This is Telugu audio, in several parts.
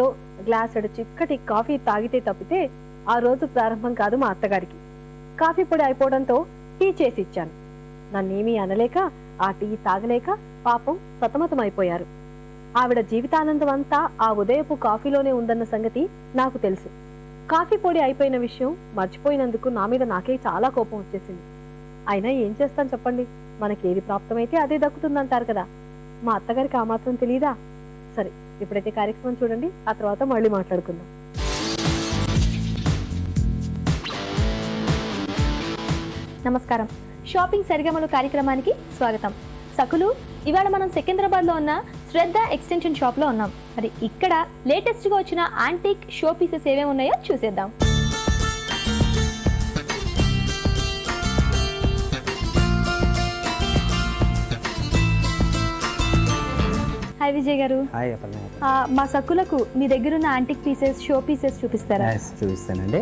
తో గ్లాసెడు చిక్కటి కాఫీ తాగితే తప్పితే ఆ రోజు ప్రారంభం కాదు మా అత్తగారికి. కాఫీ పొడి అయిపోవడంతో టీ చేసి ఇచ్చాను. నన్నేమీ అనలేక ఆ టీ తాగలేక పాపం సతమతమైపోయారు. ఆవిడ జీవితానందం అంతా ఆ ఉదయపు కాఫీలోనే ఉందన్న సంగతి నాకు తెలుసు. కాఫీ పొడి అయిపోయిన విషయం మర్చిపోయినందుకు నా మీద నాకే చాలా కోపం వచ్చేసింది. అయినా ఏం చేస్తాను చెప్పండి? మనకేది ప్రాప్తమైతే అదే దక్కుతుందంటారు కదా. మా అత్తగారికి ఆ మాత్రం తెలియదా సరే ఇప్పుడైతే కార్యక్రమం చూడండి ఆ తర్వాత మళ్ళీ మాట్లాడుకుందాం. నమస్కారం. షాపింగ్ సరిగమలు కార్యక్రమానికి స్వాగతం. సకులు ఇవాళ మనం సికింద్రాబాద్లో ఉన్న శ్రద్ధ ఎక్స్టెన్షన్ షాప్లో ఉన్నాం. మరి ఇక్కడ లేటెస్ట్గా వచ్చిన ఆంటిక్ షో పీసెస్ ఏమేమి ఉన్నాయో చూసేద్దాం. హాయ్ విజయ్ గారు. హాయ్ మా సక్కులకు మీ దగ్గర ఉన్న యాంటిక్ పీసెస్ షో పీసెస్ చూపిస్తారా చూపిస్తానండి.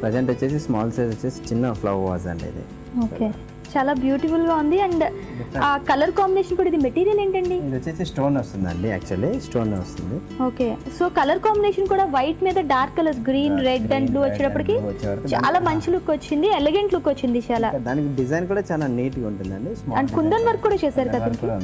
ప్రజెంట్ వచ్చేసి స్మాల్ సైజ్ వచ్చేసి చిన్న ఫ్లవర్ వాజ్ అండి ఇది. ఓకే చాలా బ్యూటిఫుల్గా ఉంది. అండ్ ఆ కలర్ కాంబినేషన్ కూడా ఇది మెటీరియల్ ఏంటండి? ఇది వచ్చేసి స్టోన్ వస్తుందండి యాక్చువల్లీ స్టోన్ వస్తుంది. ఓకే సో కలర్ కాంబినేషన్ కూడా వైట్ మీద dark colours green red and blue వచ్చేటప్పటికి చాలా మంచి లుక్ వచ్చింది ఎలిగెంట్ లుక్ వచ్చింది చాలా. దానికి డిజైన్ కూడా చాలా నీట్గా ఉంటుందండి అండ్ కుందన్ వర్క్ కూడా చేశారు కదా.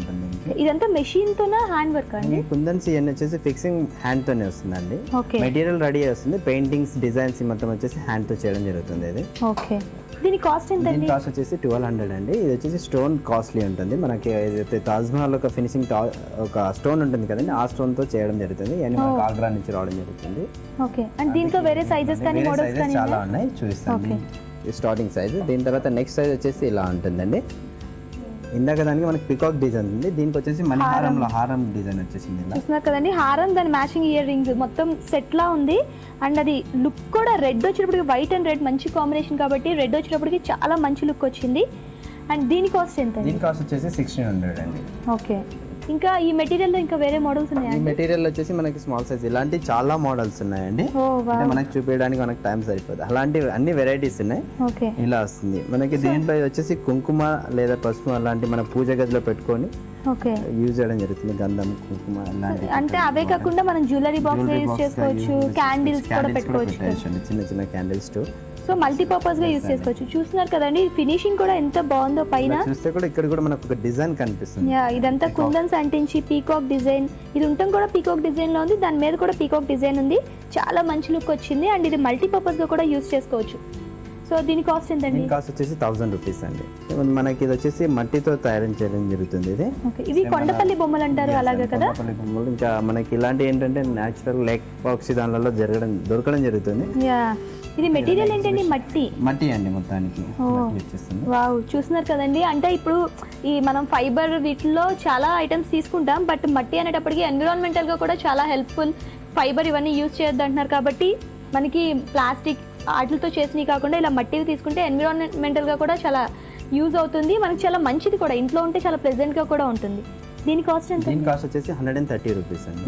ఇదంతా మెషిన్ తోనా హ్యాండ్ వర్క్ అండి? కుందన్స్ ఇవన్నీ వచ్చేసి ఫిక్సింగ్ హ్యాండ్ తోనే వస్తుందండి. ఓకే మెటీరియల్ రెడీ వస్తుంది పెయింటింగ్స్ డిజైన్స్ మొత్తం వచ్చేసి హ్యాండ్తో చేయడం జరుగుతుంది ఇది. ఓకే దీని కాస్ట్ దీని ఎంతండి కాస్ట్ వచ్చేసి ట్వెల్వ్ హండ్రెడ్ అండి. ఇది వచ్చేసి స్టోన్ కాస్ట్లీ ఉంటుంది. మనకి ఏదైతే తాజ్ మహల్ ఒక ఫినిషింగ్ ఒక స్టోన్ ఉంటుంది కదండి ఆ స్టోన్తో చేయడం జరుగుతుంది. ఇవన్నీ మనకి ఆగ్రా నుంచి రావడం జరుగుతుంది. ఓకే. అండ్ దీంట్లో వేరే సైజెస్ కానీ మోడల్స్ కానీ చాలా ఉన్నాయి? చూపిస్తాను. స్టార్టింగ్ సైజ్ దీని తర్వాత నెక్స్ట్ సైజ్ వచ్చేసి ఇలా ఉంటుందండి. ఇందాక దానికి మనకి పికాక్ డిజైన్ ఉంది. దీనికి వచ్చేసి మణిహారంలో హారం. డిజైన్ వచ్చేసింది చూస్తున్నారు కదండి? హారం దాని మ్యాచింగ్ ఇయర్ రింగ్స్ మొత్తం సెట్ లా ఉంది. అండ్ అది లుక్ కూడా రెడ్ వచ్చేటప్పటికి వైట్ అండ్ రెడ్ మంచి కాంబినేషన్ కాబట్టి రెడ్ వచ్చేటప్పటికి చాలా మంచి లుక్ వచ్చింది. అండ్ దీని కాస్ట్ ఎంత దీని కాస్ట్ వచ్చేసి సిక్స్టీన్ హండ్రెడ్ అండి. ఓకే ఇంకా ఈ మెటీరియల్లో ఇంకా వేరే మోడల్స్ ఉన్నాయా ఈ మెటీరియల్ వచ్చేసి మనకి స్మాల్ సైజ్ ఇలాంటి చాలా మోడల్స్ ఉన్నాయండి. అంటే మనకి చూపించడానికి మనకి టైం సరిపోదు. అలాంటి అన్ని వెరైటీస్ ఉన్నాయి. ఇలా వస్తుంది. మనకి ఇది వచ్చేసి కుంకుమ లేదా పసుపు అలాంటి మన పూజ గదిలో పెట్టుకొని యూజ్ చేయడం జరుగుతుంది. గంధం కుంకుమ అలాంటి అంటే అవే కాకుండా మనం జ్యువెలరీ బాక్స్గా చేసుకోవచ్చు క్యాండిల్స్ కూడా పెట్టుకోవచ్చు. చిన్న చిన్న క్యాండిల్స్ టు సో మల్టీపర్పస్గా యూస్ చేసుకోవచ్చు. చూస్తున్నారు కదండి ఫినిషింగ్ కూడా ఎంత బాగుందో పైన. చూస్తే కూడా ఇక్కడ కూడా మనకు ఒక డిజైన్ కనిపిస్తుంది. యా ఇదంతా కుందన్స్ అంటించి పీకాక్ డిజైన్ ఇది ఉండటం కూడా పీకాక్ డిజైన్లో ఉంది. దాని మీద కూడా పీకాక్ డిజైన్ ఉంది. చాలా మంచి లుక్ వచ్చింది. అండ్ ఇది మల్టీపర్పస్గా కూడా యూస్ చేసుకోవచ్చు. సో దీని కాస్ట్ ఎంతండి? కాస్ట్ వచ్చేసి థౌసండ్ రూపీస్ అండి. మనకి ఇది వచ్చేసి మట్టితో తయారు చేయడం జరుగుతుంది ఇది. ఓకే ఇవి కొండపల్లి బొమ్మలు అంటారు అలాగే కదా? కొండపల్లి బొమ్మలు. ఇంకా మనకి ఇలాంటి ఏంటంటే న్యాచురల్ లేక్ పాక్సీ దానిలో జరగడం దొరకడం జరుగుతుంది. యా ఇది మెటీరియల్ ఏంటండి? మట్టి? మట్టి అండి మొత్తానికి. వావ్ చూస్తున్నారు కదండి. అంటే ఇప్పుడు ఈ మనం ఫైబర్ వీటిల్లో చాలా ఐటమ్స్ తీసుకుంటాం బట్ మట్టి అనేటప్పటికి ఎన్విరాన్మెంటల్గా కూడా చాలా హెల్ప్ఫుల్ ఫైబర్ ఇవన్నీ యూజ్ చేయొద్దు అంటున్నారు కాబట్టి మనకి ప్లాస్టిక్ వాటితో చేసినవి కాకుండా ఇలా మట్టివి తీసుకుంటే ఎన్విరాన్మెంటల్గా కూడా చాలా యూజ్ అవుతుంది. మనకి చాలా మంచిది కూడా. ఇంట్లో ఉంటే చాలా ప్లెజెంట్గా కూడా ఉంటుంది. దీని కాస్ట్ ఎంత దీని కాస్ట్ వచ్చేసి హండ్రెడ్ అండ్ థర్టీ రూపీస్ అండి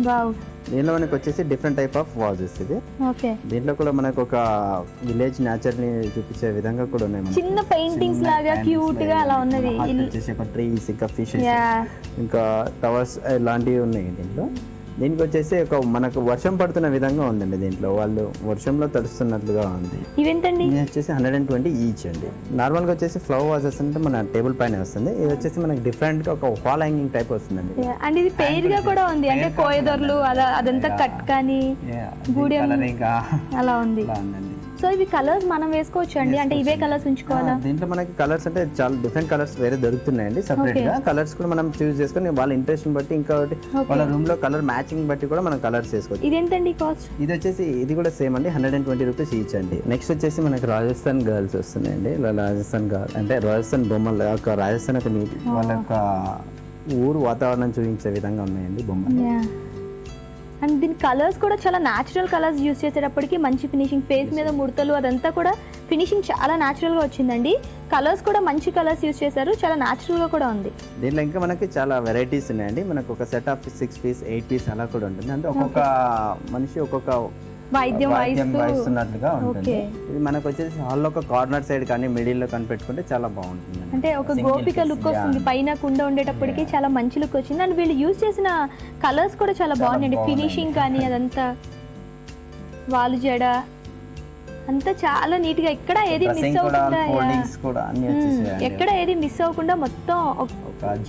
దీనిలో మనకి వచ్చేసి డిఫరెంట్ టైప్ ఆఫ్ వాజెస్ ఇది ఓకే. దీంట్లో కూడా మనకు ఒక విలేజ్ నేచర్ని చూపించే విధంగా కూడా ఉన్నాయి. చిన్న పెయింటింగ్స్ లాగా క్యూట్గా అలా ఉన్నది. వచ్చేసి ఒక ట్రీస్ ఇంకా ఫిషెస్ ఇంకా టవర్స్ ఇలాంటివి ఉన్నాయి దీంట్లో. దీనికి వచ్చేసి ఒక మనకు వర్షం పడుతున్న విధంగా ఉందండి దీంట్లో. వాళ్ళు వర్షంలో తడుస్తున్నట్లుగా ఉంది. ఇవేంటండి ఇది వచ్చేసి హండ్రెడ్ అండ్ ట్వంటీ ఈచ్ అండి. నార్మల్గా వచ్చేసి ఫ్లవర్ వాజెస్ అంటే మన టేబుల్ పైన వస్తుంది. ఇది వచ్చేసి మనకి డిఫరెంట్గా ఒక వాల్ హ్యాంగింగ్ టైప్ వస్తుందండి. అండ్ ఇది పెయిర్గా కూడా ఉంది. అంటే కోయదొరలు అలా అదంతా కట్ కానీ గూడెం అలా ఉంది. సో ఇవి కలర్స్ మనం వేసుకోవచ్చు అండి? అంటే ఇవే కలర్స్ ఉంచుకోవాలా? దీంట్లో మనకి కలర్స్ అంటే చాలా డిఫరెంట్ కలర్స్ వేరే దొరుకుతున్నాయండి సపరేట్గా. కలర్స్ కూడా మనం చూస్ చేసుకొని వాళ్ళ ఇంట్రెస్ట్ బట్టి ఇంకొకటి వాళ్ళ రూమ్లో కలర్ మ్యాచింగ్ బట్టి కూడా మనం కలర్స్ చేసుకోవచ్చు ఇదేంటండి కాస్ట్? ఇది వచ్చేసి ఇది కూడా సేమ్ అండి hundred and twenty rupees each అండి. నెక్స్ట్ వచ్చేసి మనకి రాజస్థాన్ గర్ల్స్ వస్తున్నాయండి. ఇలా రాజస్థాన్ గర్ల్ అంటే రాజస్థాన్ బొమ్మలు ఒక రాజస్థాన్ ఒక నీటి వాళ్ళ యొక్క ఊరు వాతావరణం చూపించే విధంగా ఉన్నాయండి బొమ్మలు. అండ్ దీని కలర్స్ కూడా చాలా న్యాచురల్ కలర్స్ యూస్ చేసేటప్పటికి మంచి ఫినిషింగ్ ఫేస్ మీద ముడతలు అదంతా కూడా ఫినిషింగ్ చాలా న్యాచురల్గా వచ్చిందండి. కలర్స్ కూడా మంచి కలర్స్ యూస్ చేశారు. చాలా న్యాచురల్గా కూడా ఉంది. దీంట్లో ఇంకా మనకి చాలా వెరైటీస్ ఉన్నాయండి. మనకు ఒక set of six piece eight piece అలా కూడా ఉంటుంది. అంటే ఒక్కొక్క మనిషి ఒక్కొక్క వాయిద్యం వాయిద్యం వాయిస్తూ వాయిస్తున్నట్లుగా ఉంటుంది. ఓకే. ఇది మనకు వచ్చేసి హాల్లో ఒక కార్నర్ సైడ్ కానీ మిడిల్లో కానీ పెట్టుకుంటే చాలా బాగుంటుంది. అంటే ఒక గోపిక లుక్ వస్తుంది. పైన కుండ ఉండేటప్పటికి చాలా మంచి లుక్ వచ్చింది. అండ్ వీళ్ళు యూస్ చేసిన కలర్స్ కూడా చాలా బాగున్నాయండి. ఫినిషింగ్ కానీ అదంతా. వాలు జడ. అంతా చాలా నీట్గా ఎక్కడ ఏది మిస్ అవ్వకుండా ఎక్కడ ఏది మిస్ అవ్వకుండా మొత్తం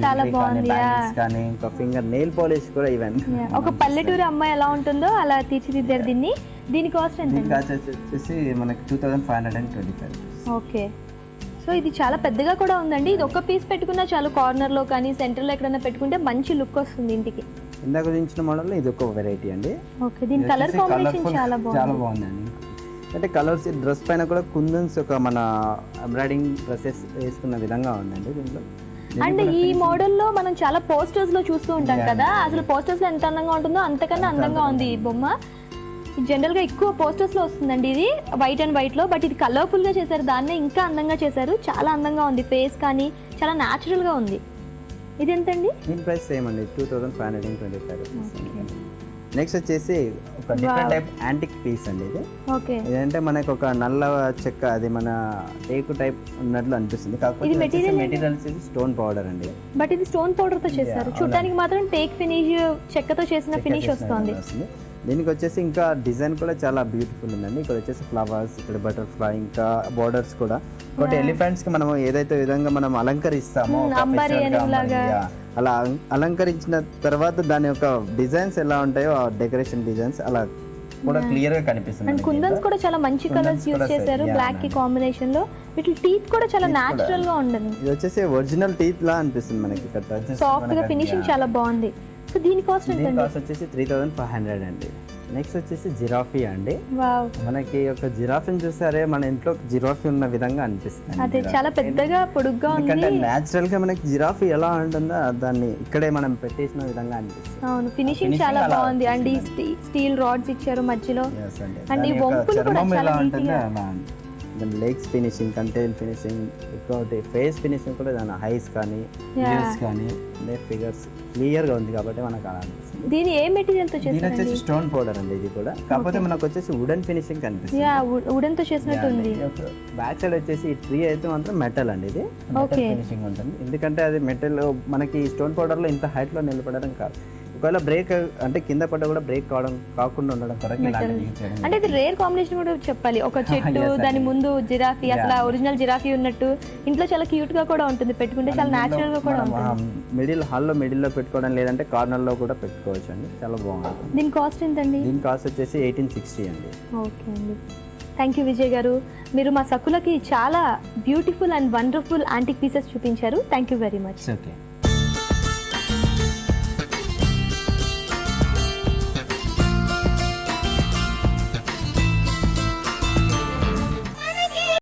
చాలా బాగుంది, బ్యాంగిల్స్ కానీ ఇంకా ఫింగర్ నెయిల్ పాలిష్ కూడా ఈవెన్ ఒక పల్లెటూరు అమ్మాయి ఎలా ఉంటుందో అలా తీర్చిదిద్దారు దీన్ని. దీని కాస్ట్ ఎంత వచ్చేసి మనకి two thousand five hundred and twenty five okay. So ఇది చాలా పెద్దగా కూడా ఉందండి. ఇది ఒక పీస్ పెట్టుకున్నా చాలు కార్నర్లో కానీ సెంటర్లో ఎక్కడైనా పెట్టుకుంటే మంచి లుక్ వస్తుంది ఇంటికి. ఇందాక చూపించిన మోడల్ ఇది ఒక వెరైటీ అండి. ఓకే. దీని కలర్ కాంబినేషన్ చాలా చాలా బాగుంది. బాగుందండి. అంటే కలర్స్ డ్రెస్ పైన కూడా కుందన్స్ ఒక మన ఎంబ్రాయిడింగ్ డ్రెస్సెస్ వేసుకున్న విధంగా ఉందండి దీంట్లో. అండ్ ఈ మోడల్లో మనం చాలా పోస్టర్స్లో చూస్తూ ఉంటాం కదా అసలు పోస్టర్స్లో ఎంత అందంగా ఉంటుందో అంతకన్నా అందంగా ఉంది ఈ బొమ్మ. జనరల్గా ఎక్కువ పోస్టర్స్లో వస్తుందండి ఇది వైట్ అండ్ వైట్లో బట్ ఇది కలర్ఫుల్గా చేశారు దాన్నే ఇంకా అందంగా చేశారు. చాలా అందంగా ఉంది ఫేస్ కానీ చాలా న్యాచురల్గా ఉంది. ఇది ఎంతండి? దీని ప్రైస్ సేమ్ అండి two thousand five hundred twenty five next వచ్చేసి ఒక డిఫరెంట్ టైప్ యాంటిక్ పీస్ అండి ఇది. ఓకే. ఇదంటే మనకు ఒక నల్ల చెక్క అది మన టేకు టైప్ ఉన్నట్లు అనిపిస్తుంది. కాకపోతే మెటీరియల్ స్టోన్ పౌడర్ అండి. బట్ ఇది స్టోన్ పౌడర్తో చేశారు. Yeah, చూడటానికి మాత్రం టేక్ ఫినిష్ చెక్కతో చేసిన చెక్క ఫినిష్ వస్తుంది. దీనికి వచ్చేసి ఇంకా డిజైన్ కూడా చాలా బ్యూటిఫుల్ ఉందండి ఇక్కడ వచ్చేసి ఫ్లవర్స్ ఇక్కడ బటర్ఫ్లై ఇంకా బోర్డర్స్ కూడా ఒకటి ఎలిఫెంట్స్కి మనం ఏదైతే విధంగా మనం అలంకరిస్తామో Hmm. అలా అలం- అలంకరించిన తర్వాత దాని యొక్క డిజైన్స్ ఎలా ఉంటాయో ఆ డెకరేషన్ డిజైన్స్ అలా కూడా క్లియర్గా కనిపిస్తుంది అండ్ కుందన్స్. కూడా చాలా మంచి కలర్స్ కూడా చేశారు బ్లాక్కి. కాంబినేషన్లో వీటి టీత్ కూడా చాలా. న్యాచురల్గా ఉంటుంది ఇది వచ్చేసి ఒరిజినల్ టీత్ లా అనిపిస్తుంది మనకి ఇక్కడ సాఫ్ట్గా ఫినిషింగ్. చాలా బాగుంది సో దీని కాస్ట్ ఎంతండి? కాస్ట్ వచ్చేసి త్రీ థౌసండ్ ఫైవ్ హండ్రెడ్ అండి. నెక్స్ట్ వచ్చేసి జిరాఫీ అండి. వావ్. మనకి ఒక జిరాఫీని చూసారే మన ఇంట్లో జిరాఫీ ఉన్న విధంగా అనిపిస్తుంది అదే చాలా పెద్దగా పొడుగ్గా ఉంది. ఎందుకంటే న్యాచురల్గా మనకి జిరాఫీ ఎలా ఉంటుందో దాన్ని ఇక్కడే మనం పెట్టేసిన విధంగా అనిపిస్తుంది. అవును ఫినిషింగ్ చాలా బాగుంది. అండ్. స్టీల్ రాడ్స్ ఇచ్చారు మధ్యలో. అండి. ఈ కూడా చాలా ఎలా దాని లెగ్స్ ఫినిషింగ్ కంటైల్ ఫినిషింగ్ ఇంకోటి ఫేస్ ఫినిషింగ్ కూడా దాని హైస్ కానీ. ఇయర్స్ కానీ ఫిగర్స్ క్లియర్గా ఉంది కాబట్టి మనకు అలా అనిపిస్తుంది. దీని ఏ మెటీరియల్తో చేశారండి వచ్చేసి స్టోన్ పౌడర్ అండి ఇది కూడా. కాకపోతే మనకు వచ్చేసి వుడెన్ ఫినిషింగ్ కనిపిస్తుంది. యా వుడెన్తో చేసినట్టు ఉంది. బ్యాక్ సైడ్ వచ్చేసి ట్రీ అయితే మాత్రం మెటల్ అండి ఇది. మెటల్. ఫినిషింగ్ ఉంటుంది. ఎందుకంటే అది మెటల్ మనకి స్టోన్ పౌడర్లో ఇంత హైట్లో నిలబడడం కాదు. ఒకవేళ బ్రేక్ అంటే కింద పడ్డ కూడా బ్రేక్ కావడం కాకుండా ఉండడం కొరకు అంటే ఇది రేర్ కాంబినేషన్ కూడా చెప్పాలి. ఒక చెట్టు దాని. ముందు జిరాఫీ అసలు. ఒరిజినల్ జిరాఫీ ఉన్నట్టు ఇంట్లో చాలా క్యూట్గా కూడా ఉంటుంది. పెట్టుకుంటే చాలా న్యాచురల్గా కూడా ఉంటుంది. మిడిల్ హాల్లో మిడిల్లో పెట్టుకోవడం లేదంటే కార్నర్లో కూడా పెట్టుకోవచ్చు అండి. చాలా బాగుంటుంది. దీని కాస్ట్ ఎంతండి? దీని కాస్ట్ వచ్చేసి ఎయిటీన్ సిక్స్టీ అండి. ఓకే అండి. థ్యాంక్ యూ విజయ్ గారు. మీరు మా సకులకి చాలా beautiful and wonderful antique pieces చూపించారు. Thank you very much okay